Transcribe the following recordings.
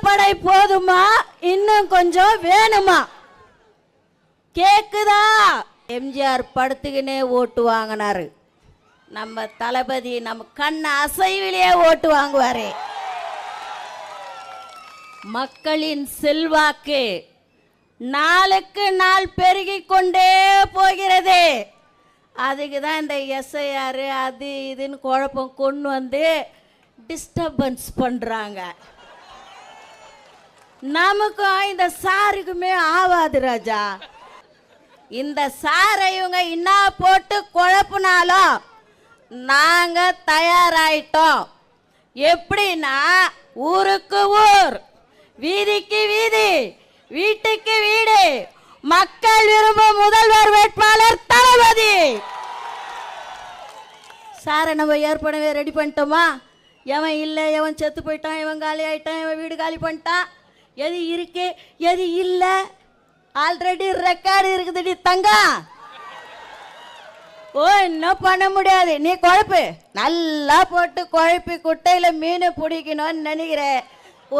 படை போதுமா? இன்னும் கொஞ்சம் வேணுமா? கேக்குதா? எம்ஜிஆர் படுத்துக்கினே ஓட்டு வாங்கினாரு. நம்ம தளபதி நம்ம கண் அசைவிலேயே ஓட்டு வாங்குவாரு. மக்களின் செல்வாக்கு நாளுக்கு நாள் பெருகி கொண்டே போகிறது. அதுக்கு தான் இந்த எஸ்ஐஆர் அது இதுன்னு குழப்பம் கொண்டு வந்து டிஸ்டர்பன்ஸ் பண்ணுறாங்க நமக்கும் இந்த சாருக்குமே ஆவாது ராஜா. இந்த சாரை இவங்க என்ன போட்டு குழப்பினாலும் நாங்கள் தயாராயிட்டோம். எப்படின்னா ஊருக்கு ஊர் வீதிக்கு வீதி வீட்டுக்கு வீடு மக்கள் விரும்பும் முதல்வர் வேட்பாளர் தளபதி. சாரை நம்ம ஏற்கனவே ரெடி பண்ணிட்டோமா? எவன் இல்லை எவன் செத்து போயிட்டான் இவன் காலி ஆயிட்டான் இவன் வீடு காலி பண்ணிட்டான்? எது இருக்கு எது இல்லை? ஆல்ரெடி ரெக்கார்டு இருக்குதுடி தங்கம். ஓ இன்னும் பண்ண முடியாது. நீ குழப்பு. நல்லா போட்டு குழப்பி குட்டையில் மீனை பிடிக்கணும்னு நினைக்கிறேன்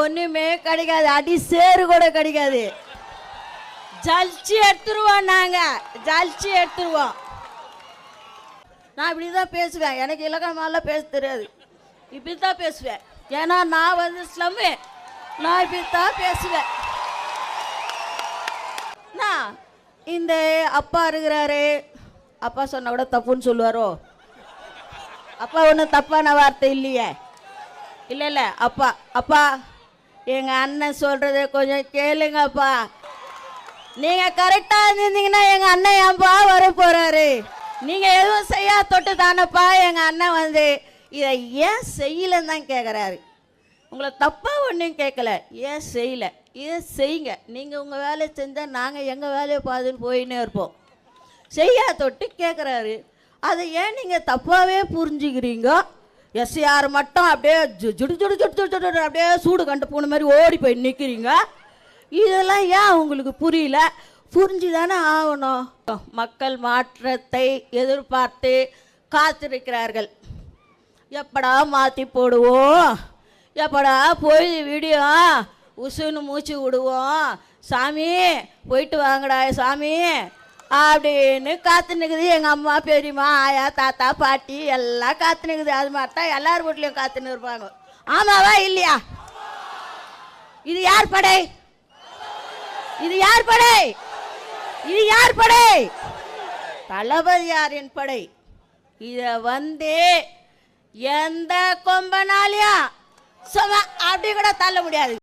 ஒன்றுமே கிடைக்காது. அடி சேறு கூட கிடைக்காது. ஜலிச்சு எடுத்துருவோம் நாங்கள் ஜலிச்சு எடுத்துருவோம். நான் இப்படி தான் பேசுவேன். எனக்கு இலக்கணமாலாம் பேச தெரியாது. இப்படி தான் பேசுவேன். ஏன்னா நான் வந்து ஸ்லம்மு நான் இப்படி தான் பேசுவேன். நான் இந்த அப்பா இருக்கிறாரு. அப்பா சொன்னால் கூட தப்புன்னு சொல்லுவாரோ? அப்பா ஒன்றும் தப்பான வார்த்தை இல்லையே. இல்லை இல்லை அப்பா அப்பா எங்கள் அண்ணன் சொல்கிறத கொஞ்சம் கேளுங்கப்பா. நீங்கள் கரெக்டாக இருந்தீங்கன்னா எங்கள் அண்ணன் ஏன்பா வர போகிறாரு நீங்கள் எதுவும் செய்யா தொட்டு தானப்பா எங்கள் அண்ணன் வந்து. இதை ஏன் செய்யலைன்னு தான் கேட்குறாரு உங்களை தப்பாக ஒன்றும் கேட்கல ஏன் செய்யலை? ஏன் செய்யுங்க? நீங்கள் உங்கள் வேலையை செஞ்சால் நாங்கள் எங்கள் வேலையை பாதுன்னு போயின்னே இருப்போம். செய்யா தொட்டு கேட்குறாரு அதை ஏன் நீங்கள் தப்பாகவே புரிஞ்சுக்கிறீங்க? எஸ்ஆர் மட்டும் அப்படியே ஜு- ஜுடு ஜுடு ஜுடு ஜுடு ஜுடு அப்படியே சூடு கண்டு போன மாதிரி ஓடி போய் நிற்கிறீங்க இதெல்லாம் ஏன் உங்களுக்கு புரியல? புரிஞ்சு தானே ஆகணும். மக்கள் மாற்றத்தை எதிர்பார்த்து காத்திருக்கிறார்கள். எப்படா மாற்றி போடுவோம்? எப்படா போய் வீடியோ. உசுன்னு மூச்சு விடுவோம். சாமி போயிட்டு வாங்கடா சாமி. அப்படின்னு காத்துனுக்குது எங்கள் அம்மா பெரியம்மா ஆயா தாத்தா பாட்டி எல்லாம் காத்துனுக்குது அது மாதிரி தான் எல்லார் வீட்லேயும் காத்துன்னு இருப்பாங்க. ஆமாவா இல்லையா? இது யார் படை? இது யார் படை? இது யார் படை? தளபதியாரின் படை? இதை வந்து எந்த கொம்பனாலையும் சும்மா அப்படி கூட தள்ள முடியாது.